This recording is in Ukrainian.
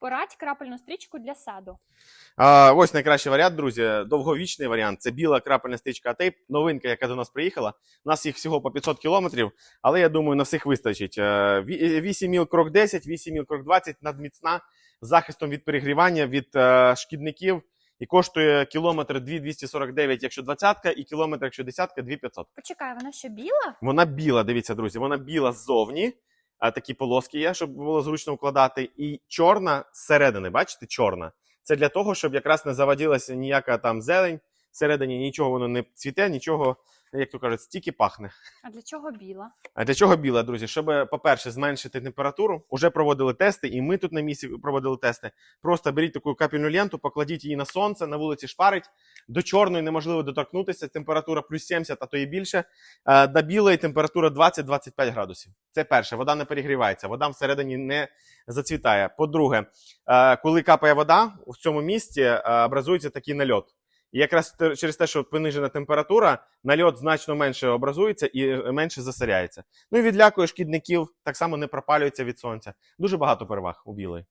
Порадь крапельну стрічку для саду. А, ось найкращий варіант, друзі. Довговічний варіант. Це біла крапельна стрічка Атейп. Новинка, яка до нас приїхала. У нас їх всього по 500 кілометрів, але я думаю, на всіх вистачить. Е, 8 міл крок 10, 8 міл крок 20, надміцна, з захистом від перегрівання, від е, шкідників. І коштує кілометр 2249, якщо двадцятка, і кілометр, якщо десятка, 2500. Почекай, вона що біла? Вона біла, дивіться, друзі, вона біла ззовні, такі полоски є, щоб було зручно вкладати, і чорна зсередини, бачите, чорна. Це для того, щоб якраз не заводилася ніяка там зелень, всередині нічого воно не цвіте, нічого, як то кажуть, стільки пахне. А для чого біла? А для чого біла, друзі? Щоб, по-перше, зменшити температуру. Уже проводили тести, і ми тут на місці проводили тести. Просто беріть таку капельну ленту, покладіть її на сонце, на вулиці шпарить. До чорної неможливо доторкнутися. Температура плюс 70, а то і більше. Е, До білої температура 20-25 градусів. Це перше. Вода не перегрівається, вода всередині не зацвітає. По-друге, е, коли капає вода, в цьому місці е, образується такий нальот. І якраз через те, що понижена температура, нальот значно менше образується і е, менше засоряється. Ну і відлякує шкідників, так само не пропалюється від сонця. Дуже багато переваг у білої.